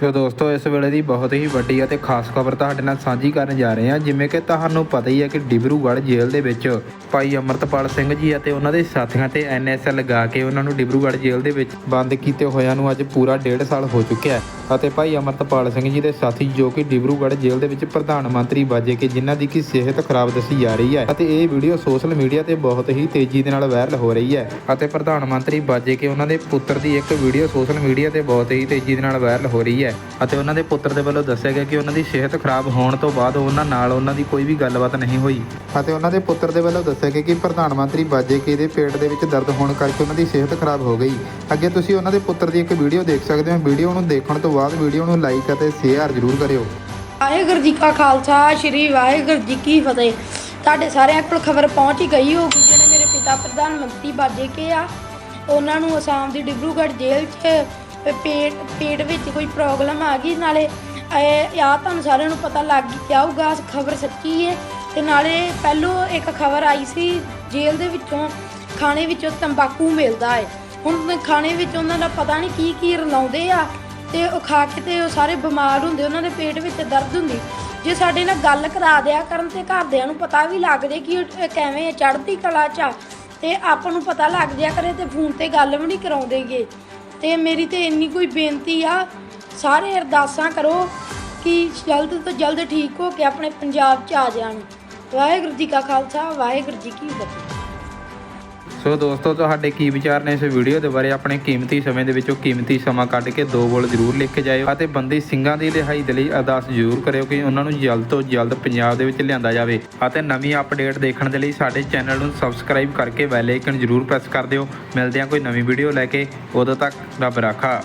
ਸੋ ਦੋਸਤੋ, ਇਸ ਵੇਲੇ ਦੀ ਬਹੁਤ ਹੀ ਵੱਡੀ ਅਤੇ ਖਾਸ ਖਬਰ ਤੁਹਾਡੇ ਨਾਲ ਸਾਂਝੀ ਕਰਨ ਜਾ ਰਹੇ ਹਾਂ। ਜਿਵੇਂ ਕਿ ਤੁਹਾਨੂੰ ਪਤਾ ਹੀ ਹੈ ਕਿ ਡਿਬਰੂਗੜ੍ਹ ਜੇਲ੍ਹ ਦੇ ਵਿੱਚ ਭਾਈ ਅਮਰਤਪਾਲ ਸਿੰਘ ਜੀ ਅਤੇ ਉਹਨਾਂ ਦੇ ਸਾਥੀਆਂ ਤੇ ਐਨਐਸਐਲ ਲਗਾ ਕੇ ਉਹਨਾਂ ਨੂੰ ਡਿਬਰੂਗੜ੍ਹ ਜੇਲ੍ਹ ਦੇ ਵਿੱਚ ਬੰਦ ਕੀਤੇ ਹੋਇਆਂ ਨੂੰ ਅੱਜ ਪੂਰਾ ਡੇਢ ਸਾਲ ਹੋ ਚੁੱਕਿਆ ਅਤੇ ਭਾਈ ਅਮਰਤਪਾਲ ਸਿੰਘ ਜੀ ਦੇ ਸਾਥੀ ਜੋ ਕਿ ਡਿਬਰੂਗੜ੍ਹ ਜੇਲ੍ਹ ਦੇ ਵਿੱਚ ਪ੍ਰਧਾਨ ਮੰਤਰੀ ਬਾਜੇ ਕੇ ਜਿਨ੍ਹਾਂ ਦੀ ਕਿ ਸਿਹਤ ਖਰਾਬ ਦੱਸੀ ਜਾ ਰਹੀ ਹੈ ਅਤੇ ਇਹ ਵੀਡੀਓ ਸੋਸ਼ਲ ਮੀਡੀਆ ਤੇ ਬਹੁਤ ਹੀ ਤੇਜ਼ੀ ਦੇ ਨਾਲ ਵਾਇਰਲ ਹੋ ਰਹੀ ਹੈ ਅਤੇ ਪ੍ਰਧਾਨ ਮੰਤਰੀ ਬਾਜੇ ਕੇ ਉਹਨਾਂ ਦੇ ਪੁੱਤਰ ਦੀ ਇੱਕ ਵੀਡੀਓ ਸੋਸ਼ਲ ਮੀਡੀਆ ਤੇ ਬਹੁਤ ਹੀ ਤੇਜ਼ੀ ਦੇ ਨਾਲ ਵਾਇਰਲ ਹੋ ਰਹੀ ਹੈ। ਅਤੇ ਉਹਨਾਂ ਦੇ ਪੁੱਤਰ ਦੇ ਵੱਲੋਂ ਦੱਸਿਆ ਗਿਆ ਕਿ ਉਹਨਾਂ ਦੀ ਸਿਹਤ ਖਰਾਬ ਹੋਣ ਤੋਂ ਬਾਅਦ ਉਹਨਾਂ ਨਾਲ ਉਹਨਾਂ ਦੀ ਕੋਈ ਵੀ ਗੱਲਬਾਤ ਨਹੀਂ ਹੋਈ। ਅਤੇ ਉਹਨਾਂ ਦੇ ਪੁੱਤਰ ਦੇ ਵੱਲੋਂ ਦੱਸਿਆ ਗਿਆ ਕਿ ਪ੍ਰਧਾਨ ਮੰਤਰੀ ਬਾਜੇ ਕੇ ਦੇ ਪੇਟ ਦੇ ਵਿੱਚ ਦਰਦ ਹੋਣ ਕਰਕੇ ਉਹਨਾਂ ਦੀ ਸਿਹਤ ਖਰਾਬ ਹੋ ਗਈ। ਅੱਗੇ ਤੁਸੀਂ ਉਹਨਾਂ ਦੇ ਪੁੱਤਰ ਦੀ ਇੱਕ ਵੀਡੀਓ ਦੇਖ ਸਕਦੇ ਹੋ। ਵੀਡੀਓ ਨੂੰ ਦੇਖਣ ਤੋਂ ਬਾਅਦ ਵੀਡੀਓ ਨੂੰ ਲਾਈਕ ਅਤੇ ਸ਼ੇਅਰ ਜ਼ਰੂਰ ਕਰਿਓ। ਵਾਹਿਗੁਰੂ ਜੀ ਕਾ ਖਾਲਸਾ ਸ੍ਰੀ ਵਾਹਿਗੁਰੂ ਜੀ ਕੀ ਫਤਿਹ। ਤੁਹਾਡੇ ਸਾਰਿਆਂ ਕੋਲ ਖਬਰ ਪਹੁੰਚ ਹੀ ਗਈ ਹੋਊਗੀ ਜਿਹੜੇ ਮੇਰੇ ਪਿਤਾ ਪ੍ਰਧਾਨ ਮੰਤਰੀ ਬਾਜੇ ਕੇ ਆ। ਉਹਨਾਂ ਨੂੰ ਅਸਾਮ ਦੀ ਡਿਬਰੂਗੜ੍ਹ ਜੇਲ੍ਹ 'ਚ ਪੇਟ ਪੇਟ ਵਿੱਚ ਕੋਈ ਪ੍ਰੋਬਲਮ ਆ ਗਈ, ਨਾਲੇ ਇਹ ਆ ਤੁਹਾਨੂੰ ਸਾਰਿਆਂ ਨੂੰ ਪਤਾ ਲੱਗ ਹੀ ਜਾਊਗਾ ਖਬਰ ਸੱਚੀ ਹੈ ਤੇ ਨਾਲੇ ਪਹਿਲੋਂ ਇੱਕ ਖਬਰ ਆਈ ਸੀ, ਜੇਲ੍ਹ ਦੇ ਵਿੱਚੋਂ ਖਾਣੇ ਵਿੱਚੋਂ ਤੰਬਾਕੂ ਮਿਲਦਾ ਹੈ ਹੁਣ ਖਾਣੇ ਵਿੱਚ ਉਹਨਾਂ ਦਾ ਪਤਾ ਨਹੀਂ ਕੀ ਕੀ ਰਲਾਉਂਦੇ ਆ, ਤੇ ਉਹ ਖਾ ਕੇ ਤੇ ਉਹ ਸਾਰੇ ਬਿਮਾਰ ਹੁੰਦੇ, ਉਹਨਾਂ ਦੇ ਪੇਟ ਵਿੱਚ ਦਰਦ ਹੁੰਦੀ। ਜੇ ਸਾਡੇ ਨਾਲ ਗੱਲ ਕਰਾ ਦਿਆ ਕਰਨ ਤੇ ਘਰਦਿਆਂ ਨੂੰ ਪਤਾ ਵੀ ਲੱਗ ਜੇ ਕਿ ਉਹ ਕਿਵੇਂ ਚੜ੍ਹਦੀ ਕਲਾ ਚ ਤੇ ਆਪਾਂ ਨੂੰ ਪਤਾ ਲੱਗ ਜਿਆ ਕਰੇ ਤੇ ਫੋਨ ਤੇ ਗੱਲ ਵੀ ਨਹੀਂ ਕਰਾਉਂਦੇਗੇ। ਤੇ ਮੇਰੀ ਤੇ ਇੰਨੀ ਕੋਈ ਬੇਨਤੀ ਆ, ਸਾਰੇ ਅਰਦਾਸਾਂ ਕਰੋ ਕਿ ਜਲਦ ਤੋਂ ਜਲਦ ਠੀਕ ਹੋ ਕੇ ਆਪਣੇ ਪੰਜਾਬ ਚ ਆ ਜਾਣ। ਵਾਹਿਗੁਰੂ ਜੀ ਕਾ ਖਾਲਸਾ, ਵਾਹਿਗੁਰੂ ਜੀ ਕੀ ਫਤਿਹ। ਸੋ ਦੋਸਤੋ, ਤੁਹਾਡੇ ਕੀ ਵਿਚਾਰ ਨੇ ਇਸ ਵੀਡੀਓ ਦੇ ਬਾਰੇ? ਆਪਣੇ ਕੀਮਤੀ ਸਮੇਂ ਦੇ ਵਿੱਚੋਂ ਕੀਮਤੀ ਸਮਾਂ ਕੱਢ ਕੇ ਦੋ ਬੋਲ ਜ਼ਰੂਰ ਲਿਖ ਕੇ ਜਾਇਓ ਅਤੇ ਬੰਦੀ ਸਿੰਘਾਂ ਦੀ ਰਿਹਾਈ ਦੇ ਲਈ ਅਰਦਾਸ ਜ਼ਰੂਰ ਕਰਿਓ ਕਿ ਉਹਨਾਂ ਨੂੰ ਜਲਦ ਤੋਂ ਜਲਦ ਪੰਜਾਬ ਦੇ ਵਿੱਚ ਲਿਆਂਦਾ ਜਾਵੇ ਅਤੇ ਨਵੀਂ ਅਪਡੇਟ ਦੇਖਣ ਦੇ ਲਈ ਸਾਡੇ ਚੈਨਲ ਨੂੰ ਸਬਸਕ੍ਰਾਈਬ ਕਰਕੇ ਬੈਲ ਆਈਕਨ ਜ਼ਰੂਰ ਪ੍ਰੈਸ ਕਰ ਦਿਓ। ਮਿਲਦੇ ਹਾਂ ਕੋਈ ਨਵੀਂ ਵੀਡੀਓ ਲੈ ਕੇ। ਉਦੋਂ ਤੱਕ ਰੱਬ ਰਾਖਾ।